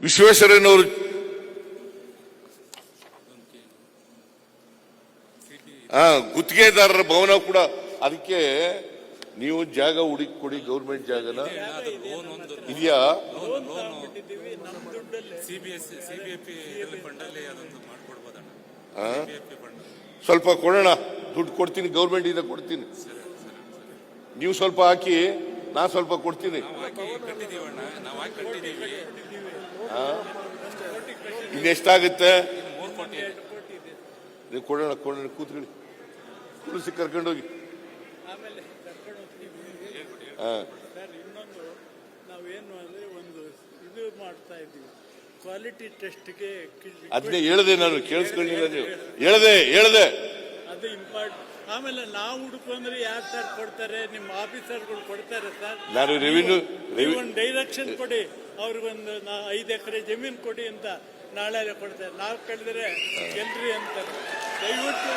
ವಿಶ್ವೇಶ್ವರಯ್ಯನವರು ಹಾ ಗುತ್ತಿಗೆದಾರರ ಭವನ ಕೂಡ ಅದಕ್ಕೆ ನೀವು ಜಾಗ ಹುಡುಕಿ ಕೊಡಿ ಗೌರ್ಮೆಂಟ್ ಜಾಗನ. ಇದೆಯಾ? ಸ್ವಲ್ಪ ಕೊಡೋಣ. ದುಡ್ಡು ಕೊಡ್ತೀನಿ ಗೌರ್ಮೆಂಟ್ ಇಂದ ಕೊಡ್ತೀನಿ ನೀವು ಸ್ವಲ್ಪ ಹಾಕಿ ನಾ ಸ್ವಲ್ಪ ಕೊಡ್ತೀನಿ ನಾವು ಹಾಕಿ ಕಟ್ಟಿದೀವಣ್ಣ ನಾವು ಹಾಕಿ ಕಟ್ಟಿದೀವಿ ಇನ್ನೆಷ್ಟಾಗುತ್ತೆ ನೀವು ಕೊಡೋಣ ಕೊಡೋಣ ಕೂತ್ಕೊಳ್ಳಿ. ಕುಳಿಸಿ ಕರ್ಕೊಂಡೋಗಿ. ಆಮೇಲೆ ಕರ್ಕೊಂಡು ಹೋಗ್ತೀವಿ ಹಾ ಇನ್ನೊಂದು ನಾವೇನು ಅಂದರೆ ಒಂದು ಇದು ಮಾಡ್ತಾ ಇದ್ದೀವಿ. ಕ್ವಾಲಿಟಿ ಟೆಸ್ಟ್ಗೆ ಅದನ್ನೇ ಹೇಳ್ದೆ ನಾನು ಕೇಳಿಸ್ಕೊಳ್ಳಿಲ್ಲ ನೀವು. ಹೇಳ್ದೆ ಹೇಳ್ದೆ. ಅದು ಇಂಪಾರ್ಟೆಂಟ್ ಆಮೇಲೆ ನಾವು ಹುಡುಕೊಂಡ್ರೆ ಯಾರು ಸರ್ ಕೊಡ್ತಾರೆ? ನಿಮ್ಮ ಆಫೀಸರ್ಗಳು ಕೊಡ್ತಾರೆ ಸರ್ ನಾನು ರೆವಿನ್ಯೂ ರೆವಿ ಒಂದು ಡೈರೆಕ್ಷನ್ ಕೊಡಿ. ಅವ್ರಿಗೊಂದು ನಾ ಐದು ಎಕರೆ ಜಮೀನು ಕೊಡಿ ಅಂತ ನಾಳೆ ಕೊಡ್ತಾರೆ. ನಾವು ಕೇಳಿದ್ರೆ ಎಲ್ರಿ ಅಂತ ದಯವಿಟ್ಟು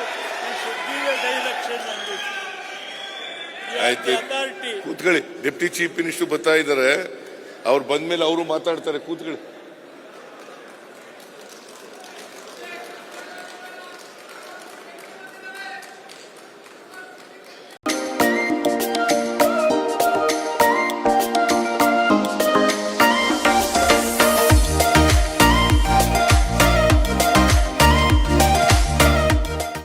ಡೈರೆಕ್ಷನ್ ಆಯ್ತು. ಅಥಾರಿಟಿ ಕೂತ್ಕೊಳ್ಳಿ. ಡೆಪ್ಟಿ ಚೀಫ್ ಮಿನಿಸ್ಟರ್ ಬರ್ತಾ ಇದ್ದಾರೆ. ಅವ್ರು ಬಂದ್ಮೇಲೆ ಅವರು ಮಾತಾಡ್ತಾರೆ. ಕೂತ್ಕೊಳ್ಳಿ.